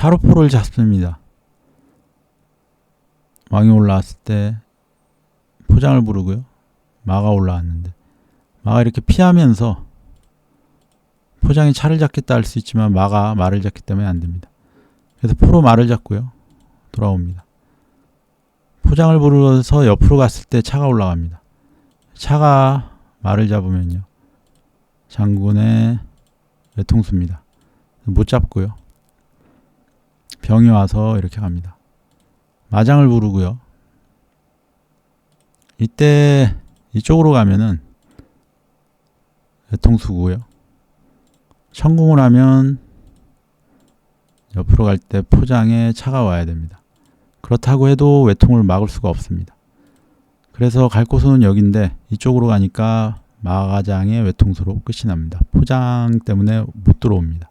차로포를 잡습니다. 왕이 올라왔을 때 포장을 부르고요. 마가 올라왔는데 마가 이렇게 피하면서 포장이 차를 잡겠다 할 수 있지만 마가 말을 잡기 때문에 안 됩니다. 그래서 포로 말을 잡고요. 돌아옵니다. 포장을 부르서 옆으로 갔을 때 차가 올라갑니다. 차가 말을 잡으면요. 장군의 외통수입니다. 못 잡고요. 병이 와서 이렇게 갑니다. 마장을 부르고요. 이때 이쪽으로 가면은 외통수고요. 천궁을 하면 옆으로 갈 때 포장에 차가 와야 됩니다. 그렇다고 해도 외통을 막을 수가 없습니다. 그래서 갈 곳은 여긴데 이쪽으로 가니까 마가장의 외통수로 끝이 납니다. 포장 때문에 못 들어옵니다.